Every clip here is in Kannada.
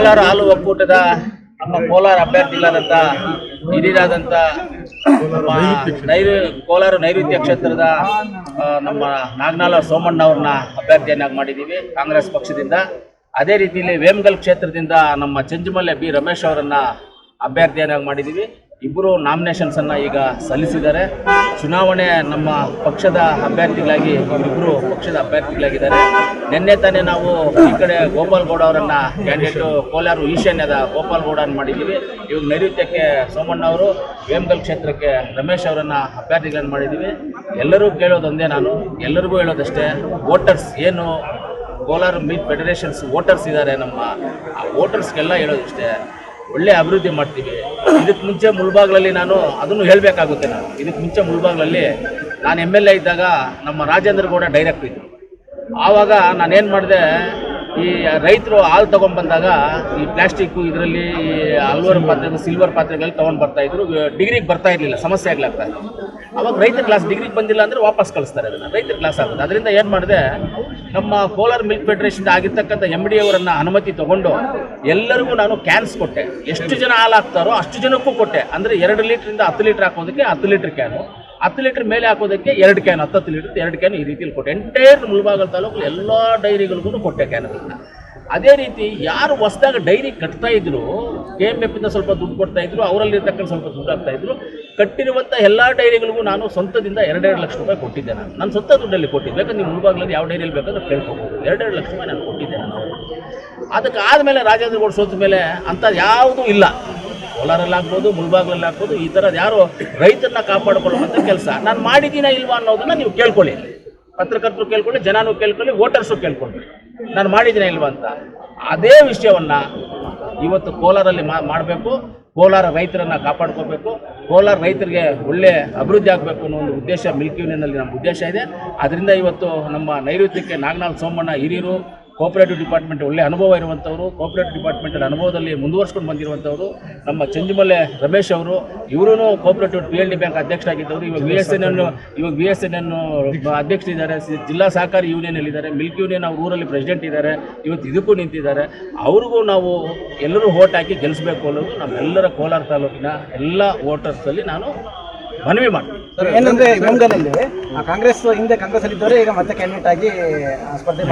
ಕೋಲಾರ ಹಾಲು ಒಕ್ಕೂಟದ ನಮ್ಮ ಕೋಲಾರ ಅಭ್ಯರ್ಥಿ ಹಿರಿಯರಾದಂಥ ನಮ್ಮ ನೈರು, ಕೋಲಾರ ನೈಋತ್ಯ ಕ್ಷೇತ್ರದ ನಮ್ಮ ನಾಗನಾಳ ಸೋಮಣ್ಣ ಅವ್ರನ್ನ ಅಭ್ಯರ್ಥಿಯನ್ನಾಗಿ ಮಾಡಿದ್ದೀವಿ ಕಾಂಗ್ರೆಸ್ ಪಕ್ಷದಿಂದ. ಅದೇ ರೀತಿಯಲ್ಲಿ ವೇಮಗಲ್ ಕ್ಷೇತ್ರದಿಂದ ನಮ್ಮ ಚಂಜುಮಲ್ಲೆ ಬಿ ರಮೇಶ್ ಅವರನ್ನ ಅಭ್ಯರ್ಥಿಯನ್ನಾಗಿ ಮಾಡಿದ್ದೀವಿ. ಇಬ್ಬರು ಅನ್ನ ಈಗ ಸಲ್ಲಿಸಿದ್ದಾರೆ. ಚುನಾವಣೆ ನಮ್ಮ ಪಕ್ಷದ ಅಭ್ಯರ್ಥಿಗಳಾಗಿ ಇವರಿಬ್ಬರು ಪಕ್ಷದ ಅಭ್ಯರ್ಥಿಗಳಾಗಿದ್ದಾರೆ. ನಿನ್ನೆ ತಾನೇ ನಾವು ಈ ಕಡೆ ಗೋಪಾಲ್ ಗೌಡ ಅವರನ್ನ ಕ್ಯಾಂಡಿಡೇಟು ಕೋಲಾರ ಈಶಾನ್ಯದ ಗೋಪಾಲ್ ಗೌಡನ ಮಾಡಿದ್ದೀವಿ. ಇವಾಗ ನೈಋತ್ಯಕ್ಕೆ ಸೋಮಣ್ಣ ಅವರು, ವೇಮಗಲ್ ಕ್ಷೇತ್ರಕ್ಕೆ ರಮೇಶ್ ಅವರನ್ನ ಅಭ್ಯರ್ಥಿಗಳನ್ನು ಮಾಡಿದ್ದೀವಿ. ಎಲ್ಲರೂ ಕೇಳೋದೊಂದೇ ನಾನು. ಎಲ್ಲರಿಗೂ ಹೇಳೋದಷ್ಟೇ ವೋಟರ್ಸ್ ಏನು ಕೋಲಾರ ಮೀಟ್ ಫೆಡರೇಷನ್ಸ್ ವೋಟರ್ಸ್ ಇದ್ದಾರೆ ನಮ್ಮ, ಆ ವೋಟರ್ಸ್ಗೆಲ್ಲ ಹೇಳೋದಿಷ್ಟೇ. ಒಳ್ಳೆ ಅಭಿವೃದ್ಧಿ ಮಾಡ್ತೀವಿ. ಇದಕ್ಕೆ ಮುಂಚೆ ಮುಳ್ಬಾಗ್ಲಲ್ಲಿ ನಾನು ಅದನ್ನು ಹೇಳಬೇಕಾಗುತ್ತೆ ನಾನು. ಇದಕ್ಕೆ ಮುಂಚೆ ಮುಳ್ಬಾಗ್ಲಲ್ಲಿ ನಾನು ಎಂ ಎಲ್ ಎ ಇದ್ದಾಗ ನಮ್ಮ ರಾಜೇಂದ್ರ ಗೌಡ ಡೈರೆಕ್ಟ್ ಇದ್ದರು ಆವಾಗ ನಾನೇನು ಮಾಡಿದೆ, ಈ ರೈತರು ಹಾಲು ತೊಗೊಂಡ್ಬಂದಾಗ ಈ ಪ್ಲಾಸ್ಟಿಕ್ಕು ಇದರಲ್ಲಿ ಈ ಅಲ್ವರ್ ಪಾತ್ರೆ ಸಿಲ್ವರ್ ಪಾತ್ರೆಗಳಲ್ಲಿ ತೊಗೊಂಡು ಬರ್ತಾ ಇದ್ರು. ಡಿಗ್ರಿಗೆ ಬರ್ತಾ ಇರಲಿಲ್ಲ, ಸಮಸ್ಯೆ ಆಗ್ಲಾಗ್ತಾ ಅವಾಗ ರೈತರ ಕ್ಲಾಸ್ ಡಿಗ್ರಿಗೆ ಬಂದಿಲ್ಲ ಅಂದರೆ ವಾಪಸ್ ಕಳಿಸ್ತಾರೆ ಅದನ್ನು. ರೈತರ ಕ್ಲಾಸ್ ಆಗುತ್ತೆ. ಅದರಿಂದ ಏನು ಮಾಡಿದೆ? ನಮ್ಮ ಕೋಲಾರ್ ಮಿಲ್ಕ್ ಫೆಡರೇಷನ್ ಆಗಿರ್ತಕ್ಕಂಥ ಎಂ ಡಿ ಅವರನ್ನ ಅನುಮತಿ ತಗೊಂಡು ಎಲ್ಲರಿಗೂ ನಾನು ಕ್ಯಾನ್ಸ್ ಕೊಟ್ಟೆ. ಎಷ್ಟು ಜನ ಹಾಲು ಅಷ್ಟು ಜನಕ್ಕೂ ಕೊಟ್ಟೆ. ಅಂದರೆ ಎರಡು ಲೀಟ್ರಿಂದ ಹತ್ತು ಲೀಟ್ರ್ ಹಾಕೋದಕ್ಕೆ ಹತ್ತು ಲೀಟ್ರ್ ಕ್ಯಾನು ಹತ್ತು ಲೀಟ್ರ್ ಮೇಲೆ ಹಾಕೋದಕ್ಕೆ ಎರಡು ಕ್ಯಾನ್ ಹತ್ತತ್ತು ಲೀಟ್ರ್ ಎರಡು ಕ್ಯಾನ್ ಈ ರೀತಿಯಲ್ಲಿ ಕೊಟ್ಟೆ. ಎಂಟೈರ್ ಮುಳಬಾಗಲ್ ತಾಲೂಕು ಎಲ್ಲ ಡೈರಿಗಳಿಗೂ ಕೊಟ್ಟೆ ಕ್ಯಾನ್ಗಳನ್ನ ಅದೇ. ರೀತಿ ಯಾರು ಹೊಸದಾಗ ಡೈರಿ ಕಟ್ತಾ ಇದ್ರು ಕೆ ಎಂ ಎಫ್ ಇಂದ ಸ್ವಲ್ಪ ದುಡ್ಡು ಕೊಡ್ತಾ ಇದ್ರು ಅವರಲ್ಲಿ ಇರ್ತಕ್ಕಂಥ ಸ್ವಲ್ಪ ದುಡ್ಡು ಆಗ್ತಾ ಇದ್ರು ಕಟ್ಟಿರುವಂಥ ಎಲ್ಲ ಡೈರಿಗಳಿಗೂ ನಾನು ಸ್ವಂತದಿಂದ ಎರಡೆರಡು ಲಕ್ಷ ರೂಪಾಯಿ ಕೊಟ್ಟಿದ್ದೆ ನಾನು. ನನ್ನ ಸ್ವಂತ ದುಡ್ಡಲ್ಲಿ ಕೊಟ್ಟಿದ್ದೆ. ಬೇಕಾದ್ರೆ ನೀವು ಮುಳುಬಾಗ್ಲಲ್ಲಿ ಯಾವ ಡೈರಿಯಲ್ಲಿ ಬೇಕಾದ್ರೆ ಕೇಳ್ಕೊಬೋದು. ಎರಡೆರಡು ಲಕ್ಷ ರೂಪಾಯಿ ನಾನು ಕೊಟ್ಟಿದ್ದೆ ನಾನು. ಅದಕ್ಕೆ ಆದಮೇಲೆ ರಾಜೇಂದ್ರ ಗೌಡ ಸೋತ ಮೇಲೆ ಅಂಥದ್ದು ಯಾವುದೂ ಇಲ್ಲ. ಕೋಲಾರಲ್ಲಿ ಆಗ್ಬೋದು ಮುಳುಬಾಗ್ಲಲ್ಲಿ ಆಗ್ಬೋದು, ಈ ಥರದ್ದು ಯಾರು ರೈತರನ್ನ ಕಾಪಾಡಿಕೊಳ್ಳುವಂಥ ಕೆಲಸ. ನಾನು ಮಾಡಿದ್ದೀನ ಇಲ್ವಾ ಅನ್ನೋದನ್ನ ನೀವು ಕೇಳ್ಕೊಳ್ಳಿ. ಪತ್ರಕರ್ತರು ಕೇಳ್ಕೊಳ್ಳಿ, ಜನನೂ ಕೇಳ್ಕೊಳ್ಳಿ, ವೋಟರ್ಸು ಕೇಳ್ಕೊಳ್ಳಿ. ನಾನು ಮಾಡಿದ್ದೀನ ಇಲ್ವಾ ಅಂತ. ಅದೇ ವಿಷಯವನ್ನು ಇವತ್ತು ಕೋಲಾರಲ್ಲಿ ಮಾಡಬೇಕು. ಕೋಲಾರ ರೈತರನ್ನ ಕಾಪಾಡ್ಕೋಬೇಕು. ಕೋಲಾರ ರೈತರಿಗೆ ಒಳ್ಳೆ ಅಭಿವೃದ್ಧಿ ಆಗಬೇಕು ಅನ್ನೋ ಒಂದು ಉದ್ದೇಶ ಮಿಲ್ಕ್ ಯೂನಿಯನ್ನಲ್ಲಿ ನಮ್ಮ ಉದ್ದೇಶ ಇದೆ. ಅದರಿಂದ ಇವತ್ತು ನಮ್ಮ ನೈಋತ್ಯಕ್ಕೆ ನಾಗನಾಳ್ ಸೋಮಣ್ಣ ಹಿರಿಯರು ಕೋಪರೇಟಿವ್ ಡಿಪಾರ್ಟ್ಮೆಂಟ್ ಒಳ್ಳೆ ಅನುಭವ ಇರುವಂಥವರು ಕೋಪರೇಟಿವ್ ಡಿಪಾರ್ಟ್ಮೆಂಟಲ್ಲಿ ಅನುಭವದಲ್ಲಿ ಮುಂದುವರ್ಸ್ಕೊಂಡು ಬಂದಿರುವಂಥವರು, ನಮ್ಮ ಚಂಜುಮಲ್ಲೆ ರಮೇಶ್ ಅವರು ಇವರೂ cooperative P L D bank ಅಧ್ಯಕ್ಷರಾಗಿದ್ದವರು. ಇವಾಗ ಬಿ ಎಸ್ ಎನ್ ಎನ್ ಇವಾಗ ಬಿ ಎಸ್ ಎನ್ ಎನ್ ಅಧ್ಯಕ್ಷರಿದ್ದಾರೆ. ಜಿಲ್ಲಾ ಸಹಕಾರಿ ಯೂನಿಯನಲ್ಲಿದ್ದಾರೆ ಮಿಲ್ಕ್ ಯೂನಿಯನ್ ಅವ್ರ ಊರಲ್ಲಿ ಪ್ರೆಸಿಡೆಂಟ್ ಇದ್ದಾರೆ. ಇವತ್ತು ಇದಕ್ಕೂ ನಿಂತಿದ್ದಾರೆ. ಅವ್ರಿಗೂ ನಾವು ಎಲ್ಲರೂ ಓಟ್ ಹಾಕಿ ಗೆಲ್ಲಿಸಬೇಕು ಅನ್ನೋದು ನಮ್ಮೆಲ್ಲರ ಕೋಲಾರ ತಾಲೂಕಿನ ಎಲ್ಲ ವೋಟರ್ಸಲ್ಲಿ ನಾನು ಮನವಿ ಮಾಡ್ತೀನಿ ಏನಂದ್ರೆ ಆ ಕಾಂಗ್ರೆಸ್ ಹಿಂದೆ ಕಾಂಗ್ರೆಸ್ ಅಲ್ಲಿ ಇದ್ದವರೇ ಈಗ ಮತ್ತೆ ಕ್ಯಾಂಡಿಡೇಟ್ ಆಗಿ ಸ್ಪರ್ಧೆ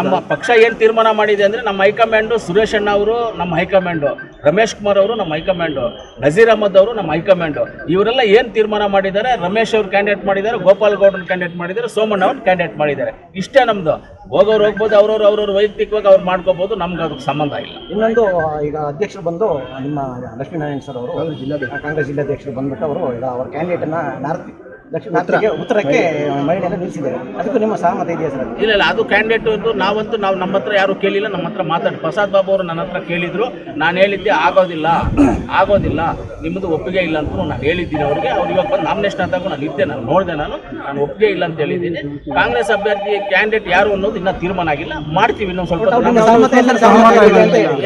ನಮ್ಮ ಪಕ್ಷ ಏನ್ ತೀರ್ಮಾನ ಮಾಡಿದೆ ಅಂದ್ರೆ ನಮ್ಮ ಹೈಕಮಾಂಡ್ ಸುರೇಶ್ ಅಣ್ಣ ಅವರು ನಮ್ಮ ಹೈಕಮಾಂಡು. ರಮೇಶ್ ಕುಮಾರ್ ಅವರು ನಮ್ಮ ಹೈಕಮಾಂಡು ನಜೀರ್ ಅಹಮದ್ ಅವರು ನಮ್ಮ ಹೈಕಮಾಂಡು. ಇವರೆಲ್ಲ ಏನು ತೀರ್ಮಾನ ಮಾಡಿದ್ದಾರೆ? ರಮೇಶ್ ಅವ್ರು ಕ್ಯಾಂಡಿಡೇಟ್ ಮಾಡಿದ್ದಾರೆ ಗೋಪಾಲ್ ಗೌಡ್ರನ್ನ ಕ್ಯಾಂಡಿಡೇಟ್ ಮಾಡಿದ್ದಾರೆ ಸೋಮಣ್ಣ ಅವ್ರನ್ನ ಕ್ಯಾಂಡಿಡೇಟ್ ಮಾಡಿದ್ದಾರೆ. ಇಷ್ಟೇ ನಮ್ದು. ಹೋಗೋರು ಹೋಗ್ಬೋದು ಅವ್ರವ್ರು ಅವ್ರವ್ರ ವೈಯಕ್ತಿಕವಾಗಿ ಅವ್ರು ಮಾಡ್ಕೋಬಹುದು ನಮ್ಗೆ ಅದಕ್ಕೆ ಸಂಬಂಧ ಇಲ್ಲ. ಇನ್ನೊಂದು ಈಗ ಅಧ್ಯಕ್ಷರು ಬಂದು ನಿಮ್ಮ ಲಕ್ಷ್ಮೀನಾರಾಯಣ ಸರ್ ಅವರು ಕಾಂಗ್ರೆಸ್ ಜಿಲ್ಲಾಧ್ಯಕ್ಷರು. ಬಂದ್ಬಿಟ್ಟು ಅವರು ಈಗ ಅವ್ರ ಕ್ಯಾಂಡಿಡೇಟ್ ಅನ್ನ ನಾರ್ತ್ ಉತ್ತರಕ್ಕೆ ಮಹಿಳೆಯನ್ನು ನಿಲ್ಲಿಸಿದ್ದಾರೆ ಅದಕ್ಕೂ ನಿಮ್ಮ ಸಹಮತ ಇದೆಯಾ ಸರ್? ಇಲ್ಲ ಇಲ್ಲ ಅದು ಕ್ಯಾಂಡಿಡೇಟ್ ಒಂದು ನಾವಂತೂ ನಾವು ನಮ್ಮ ಹತ್ರ ಯಾರು ಕೇಳಿಲ್ಲ ನಮ್ಮ ಹತ್ರ ಮಾತಾಡಿ. ಪ್ರಸಾದ್ ಬಾಬು ಅವರು ನನ್ನ ಹತ್ರ ಕೇಳಿದ್ರು ನಾನು ಹೇಳಿದ್ದೆ ಆಗೋದಿಲ್ಲ ಆಗೋದಿಲ್ಲ ನಿಮ್ಮದು ಒಪ್ಪಿಗೆ ಇಲ್ಲ ಅಂತ ನಾನು ಹೇಳಿದ್ದೀನಿ ಅವ್ರಿಗೆ. ಅವ್ರು ಇವಾಗ ಬಂದು ನಾಮಿನೇಷನ್ ಆದಾಗ ನಾನು ಇದ್ದೆ ನಾನು ನೋಡಿದೆ ನಾನು ನಾನು ಒಪ್ಪಿಗೆ ಇಲ್ಲ ಅಂತ ಹೇಳಿದ್ದೀನಿ. ಕಾಂಗ್ರೆಸ್ ಅಭ್ಯರ್ಥಿ ಕ್ಯಾಂಡಿಡೇಟ್ ಯಾರು ಅನ್ನೋದು ಇನ್ನೂ ತೀರ್ಮಾನ ಆಗಿಲ್ಲ. ಮಾಡ್ತೀವಿ ಇನ್ನೊಂದು ಸ್ವಲ್ಪ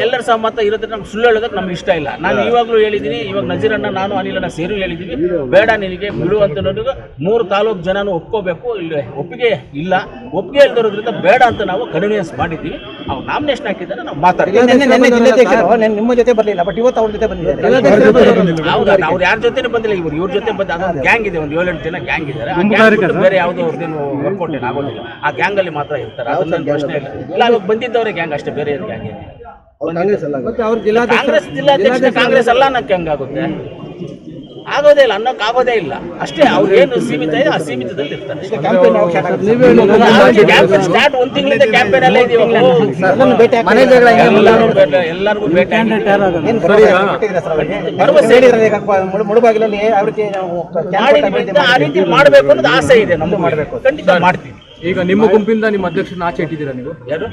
ಎಲ್ಲರ ಸಹಮತ ಇರೋದ್ರೆ ನಮ್ಗೆ ಸುಳ್ಳು ಹೇಳೋದಕ್ಕೆ ನಮ್ಗೆ ಇಷ್ಟ ಇಲ್ಲ. ನಾನು ಇವಾಗಲೂ ಹೇಳಿದ್ದೀನಿ ಇವಾಗ ನಜೀರಣ್ಣ ನಾನು ಅನಿಲಣ್ಣ ಸೇರಿ ಹೇಳಿದ್ದೀನಿ ಬೇಡ ನಿನಗೆ ಬಿಡು ಅಂತ ಅನ್ನೋದು ಮೂರು ತಾಲೂಕು ಜನನು ಒಪ್ಕೋಬೇಕು. ಇಲ್ಲಿ ಒಪ್ಪಿಗೆ ಇಲ್ಲ. ಒಪ್ಪಿಗೆ ಇಲ್ದಿರೋದ್ರಿಂದ ಬೇಡ ಅಂತ ನಾವು ಕನ್ವಿನಿಯನ್ಸ್ ಮಾಡಿದ್ದೀವಿ. ಅವ್ರು ನಾಮಿನೇಷನ್ ಹಾಕಿದ್ದಾರೆ ನಾವು ಮಾತಾಡ್ತೀವಿ. ನಿಮ್ಮ ಜೊತೆ ಬರಲಿಲ್ಲ ಬಟ್ ಇವತ್ತು ಅವ್ರ ಜೊತೆ ಬಂದಿದ್ದಾರೆ. ಹೌದಾ ಅವ್ರು ಯಾರ ಜೊತೆನೇ ಬಂದಿಲ್ಲ. ಇವ್ರು ಇವ್ರ ಜೊತೆ ಬಂದ ಅದೊಂದು ಗ್ಯಾಂಗ್ ಇದೆ ಒಂದು ಏಳೆಂಟು ಜನ ಗ್ಯಾಂಗ್ ಇದ್ದಾರೆ. ಆ gang ಬಿಟ್ಟು ಬೇರೆ ಯಾವುದೋ ಅವ್ರದ್ದೇನು ವರ್ಕೌಟ್ ಏನು ಆಗೋದಿಲ್ಲ. ಆ ಗ್ಯಾಂಗ್ ಅಲ್ಲಿ ಮಾತ್ರ ಇರ್ತಾರೆ. ಅದೊಂದು ಪ್ರಶ್ನೆ ಇಲ್ಲ. ಇಲ್ಲ ಅವಾಗ ಬಂದಿದ್ದವರೇ ಗ್ಯಾಂಗ್ ಅಷ್ಟೇ ಬೇರೆ ಗ್ಯಾಂಗ್ ಇದೆ. ಕಾಂಗ್ರೆಸ್ ಜಿಲ್ಲಾಧ್ಯಕ್ಷ ಕಾಂಗ್ರೆಸ್ ಅಲ್ಲ ಅನ್ನಕ್ಕೆ ಹೆಂಗಾಗುತ್ತೆ? ಆಗೋದೇ ಇಲ್ಲ ಅನ್ನೋಕೆ ಆಗೋದೇ ಇಲ್ಲ. ಅಷ್ಟೇ ಅವ್ರು ಏನು ಸೀಮಿತ ಇದೆ ಆ ಸೀಮಿತದಲ್ಲಿ ಇರ್ತಾರೆ ಸ್ಟಾರ್ಟ್ ಒಂದ್ ತಿಂಗಳಿಂದ ಕ್ಯಾಂಪೇನ್ ಅಲ್ಲೇ ಇದೀವಿ. ಎಲ್ಲರಿಗೂ ಭೇಟಿ ಮುಳುಬಾಗಿಲಲ್ಲಿ ಆ ರೀತಿ ಮಾಡಬೇಕು ಅನ್ನೋದು ಆಸೆ ಇದೆ ನಮ್ದು ಮಾಡಬೇಕು. ಖಂಡಿತ ಮಾಡ್ತೀವಿ. ಈಗ ನಿಮ್ಮ ಗುಂಪಿಂದ ನಿಮ್ಮ ಅಧ್ಯಕ್ಷರನ್ನ ಆಚೆ ಇಟ್ಟಿದ್ದೀರಾ ನೀವು? ಯಾರು?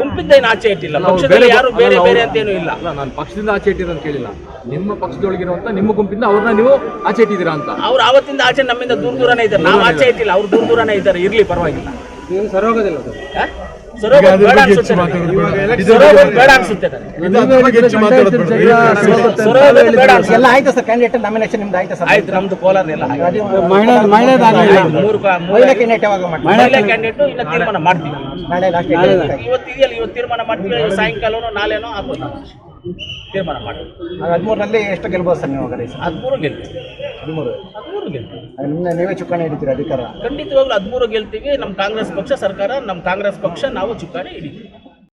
ಗುಂಪಿಂದ ಏನು ಆಚೆ ಇಟ್ಟಿಲ್ಲ. ಪಕ್ಷದಲ್ಲಿ ಯಾರು ಬೇರೆ ಬೇರೆ ಅಂತ ಏನು ಇಲ್ಲ. ಅಲ್ಲ ನಾನು ಪಕ್ಷದಿಂದ ಆಚೆ ಇಟ್ಟಿರೋ ಅಂತ ಕೇಳಿಲ್ಲ. ನಿಮ್ಮ ಪಕ್ಷದೊಳಗಿರುವಂತ ನಿಮ್ಮ ಗುಂಪಿಂದ ಅವ್ರನ್ನ ನೀವು ಆಚೆ ಇಟ್ಟಿದ್ದೀರಾ ಅಂತ. ಅವ್ರು ಅವತ್ತಿಂದ ಆಚೆ ನಮ್ಮಿಂದ ದೂರ ದೂರನೇ ಇದ್ದಾರೆ. ನಾವು ಆಚೆ ಇಟ್ಟಿಲ್ಲ ಅವ್ರು ದೂರ ದೂರನೇ ಇದ್ದಾರೆ. ಇರ್ಲಿ ಪರವಾಗಿಲ್ಲ. ಸರ್ ಎಲ್ಲ ಆಯ್ತಾ ಸರ್ ಕ್ಯಾಂಡಿಡೇಟ್ ನಾಮಿನೇಷನ್ ನಿಮ್ದು ಆಯ್ತಾ ಸರ್? ಆಯ್ತು ನಮ್ದು ಕೋಲಾರ ಎಲ್ಲ ಮೂರು ಕ- ಮಹಿಳಾ ಕ್ಯಾಂಡಿಡೇಟ್ ಯಾವಾಗ ಮಾಡ್ತೀವಿ ಮಹಿಳೆ ಕ್ಯಾಂಡಿಡೇಟ್ ಇನ್ನ ತೀರ್ಮಾನ ಮಾಡ್ತೀವಿ. ನಾಳೆ ಲಾಸ್ಟ್ ಇವತ್ತು ಇದೆಯಲ್ಲ ಇವತ್ತು ತೀರ್ಮಾನ ಮಾಡ್ತೀವಿ. ಸಾಯಂಕಾಲನೋ ನಾಳೆನೋ. ತೀರ್ಮಾನ ಮಾಡ್ತೀವಿ. ಹದಿಮೂರರಲ್ಲಿ ಎಷ್ಟು ಗೆಲ್ಬೋದು ಸರ್ ನೀವು ಹದಿಮೂರು ಗೆಲ್ತೀವಿ. ಹದಿಮೂರು. ಹದಿಮೂರು ಗೆಲ್ತೀವಿ ನೀವೇ ಚುಕ್ಕಾಣಿ ಹಿಡಿತೀರಿ ಅಧಿಕಾರ. ಖಂಡಿತವಾಗ್ಲೂ ಹದಿಮೂರು ಗೆಲ್ತೀವಿ ನಮ್ಮ ಕಾಂಗ್ರೆಸ್ ಪಕ್ಷ ಸರ್ಕಾರ ನಮ್ಮ ಕಾಂಗ್ರೆಸ್ ಪಕ್ಷ ನಾವು ಚುಕ್ಕಾಣಿ ಹಿಡಿತೀವಿ.